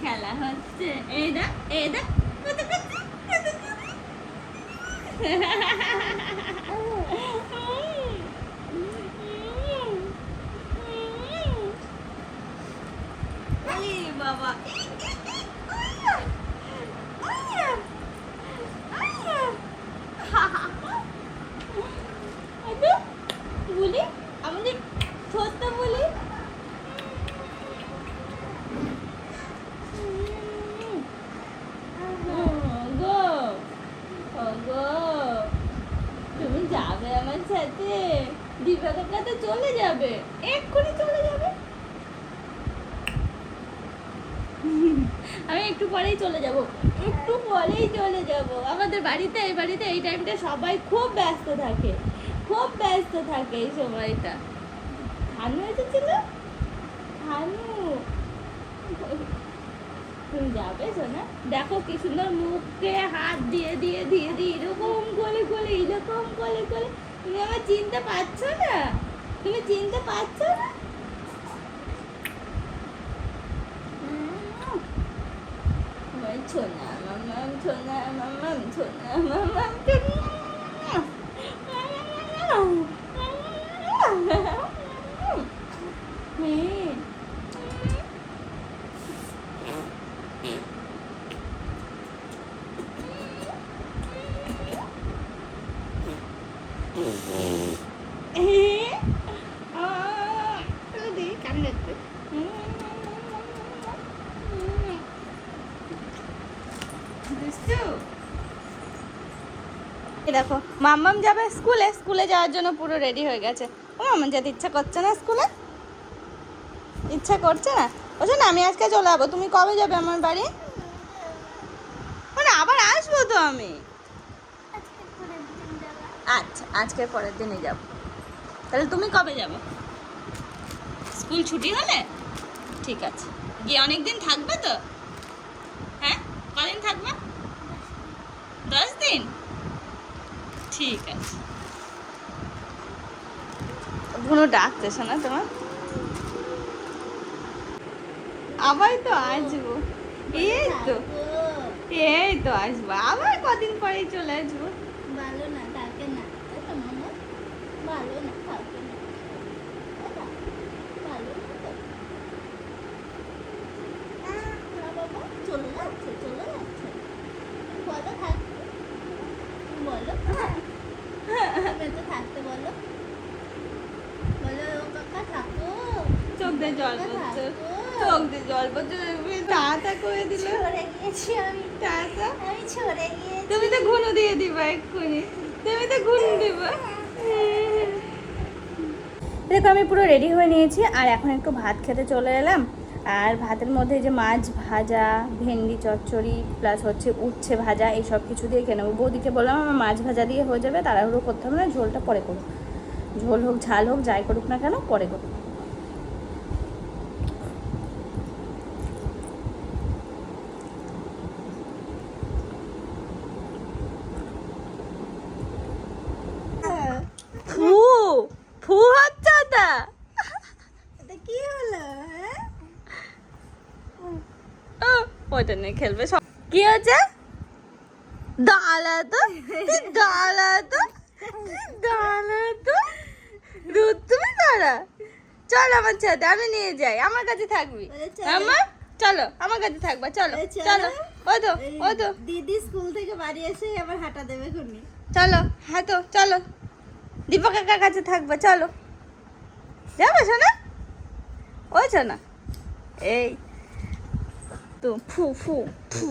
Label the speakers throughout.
Speaker 1: খেলা হচ্ছে এই দা এই দা বাবা বলি আমাদের ছোট্ট বলি গো গো তুমি দীপাকের চলে যাবে। এক্ষুনি চলে যাবে। আমি একটু পরেই চলে যাব। একটু পরেই চলে যাব। আমাদের বাড়িতে, এই বাড়িতে, এই টাইমটা সবাই খুব ব্যস্ত থাকে। খুব ব্যস্ত থাকে এই সময়টা। এসেছিল? তুমি যাবে দেখো কি সুন্দর মুখে হাত দিয়ে দিয়ে দিয়ে দিয়ে, এরকম করে করে এরকম করে করে তুমি আমার চিনতে পারছ না? তুমি চিনতে পারছ না? ছোনা মামাম ছোনা মামাম ছোনা মামাম দেখো, মাম্মাম যাবে স্কুলে স্কুলে যাওয়ার জন্য পুরো রেডি হয়ে গেছে। ও মাম্মাম, যেতে ইচ্ছা করছে না স্কুলে? ইচ্ছা করছে না? বলছে না আমি আজকে চলে যাব। তুমি কবে যাবে আমার বাড়ি? মানে আবার আসব তো আমি। আচ্ছা আজকের পরের দিনে যাব। তাহলে তুমি কবে যাবে? স্কুল ছুটি হলে? ঠিক আছে। গিয়ে অনেক দিন থাকবে তো? হ্যাঁ? কদিন থাকবে? দশ দিন ঠিক আছে ভুনো ডাকতেছে না তোমার? আবার তো আসব। এই তো এই তো আসব। আবার কদিন পরেই চলে আসব।
Speaker 2: ভালো না থাকে না ভালো না থাকতে বলো ও কাকা থাকো
Speaker 1: চোখ দিয়ে জল পড়ছে। চোখ দিয়ে জল পড়ছে। তুমি করে দিল।
Speaker 2: ছড়ে গিয়েছি আমি।
Speaker 1: তাড়া
Speaker 2: আমি ছড়ে গিয়েছি
Speaker 1: তুমি তো ঘুনো দিয়ে দিবা এক্ষুনি। তুমি তো ঘুন দিবা। দেখো আমি পুরো রেডি হয়ে নিয়েছি আর এখন একটু ভাত খেতে চলে এলাম। আর ভাতের মধ্যে যে মাছ ভাজা ভেন্ডি চচ্চড়ি প্লাস হচ্ছে উচ্ছে ভাজা এই সব কিছু দিয়ে খেয়ে নেব। বৌদিকে বললাম আমার মাছ ভাজা দিয়ে হয়ে যাবে তাড়াহুড়ো করতে হবে না ঝোলটা পরে করুক ঝোল হোক ঝাল হোক যাই করুক না কেন পরে করুক ফু ফু হচ্ছে
Speaker 2: এটা কি হলো হ্যাঁ?
Speaker 1: ওটা নিয়ে খেলবে সব। কি হচ্ছে দাঁড়া তো দাঁড়া তো দাঁড়া তো দুধ তুমি দাঁড়া। চল আমার সাথে আমি নিয়ে যাই। আমার কাছে থাকবি। আমার চলো। আমার কাছে থাকবা চলো
Speaker 2: চলো।
Speaker 1: চলো। ও তো ও তো।
Speaker 2: দিদি স্কুল থেকে বাড়ি এসে আবার হাঁটা দেবে খুনি।
Speaker 1: চলো হ্যাঁ তো চলো। দীপক কাকার কাছে থাকবে চলো। যাবে শোনা ওই শোনা এই তো ফু ফু ফু।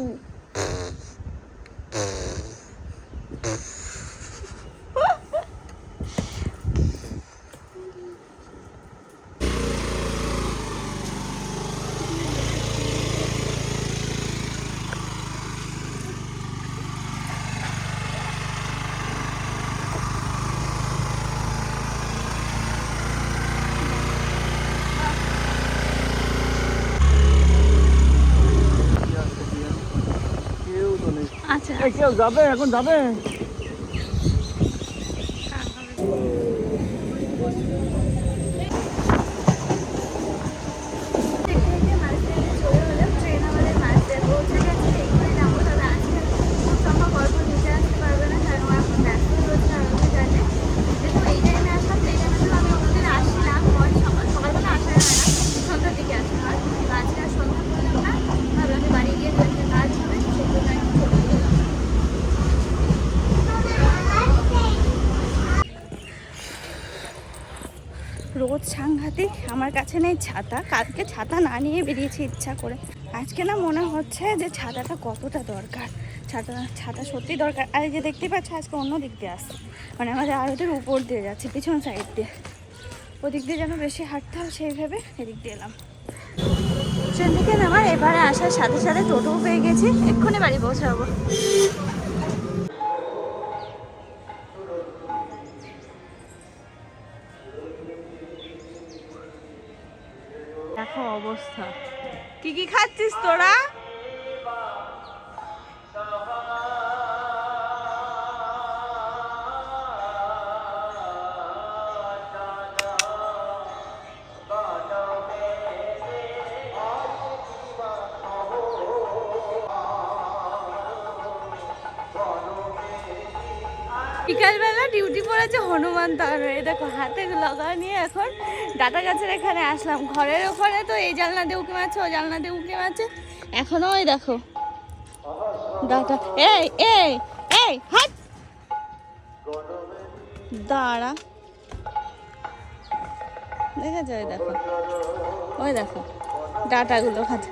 Speaker 3: কেউ যাবে? এখন যাবে?
Speaker 1: আমার কাছে নেই ছাতা। কালকে ছাতা না নিয়ে বেরিয়েছি ইচ্ছা করে। আজকে না মনে হচ্ছে যে ছাতাটা কতটা দরকার। ছাতা ছাতা সত্যি দরকার। আর যে দেখতে পাচ্ছ, আজকে অন্য দিক দিয়ে আসছে। মানে আমাদের আড়তের উপর দিয়ে যাচ্ছে, পিছন সাইড দিয়ে। ওদিক দিয়ে যেন বেশি হাঁটতে হয় সেই ভেবে এদিক দিয়ে এলাম। ট্রেন থেকে নামার এবারে আসার সাথে সাথে টোটোও পেয়ে গেছি। এক্ষুনি বাড়ি পৌঁছাবো। দেখো অবস্থা। কি কি খাচ্ছিস তোরা? বিকালবেলা ডিউটি পড়েছে হনুমান এই দেখো, হাতে লগা নিয়ে এখন ডাটা গাছের এখানে আসলাম। ঘরের ওখানে তো এই জানলা দিয়ে উঁকি মারছে ওই জানলা দিয়ে উঁকি মারছে। এখনও ওই দেখো, ডাটা। এই এই এই হাট দাঁড়া। দেখেছ? ওই দেখো ওই দেখো, ডাটাগুলো খাচ্ছে।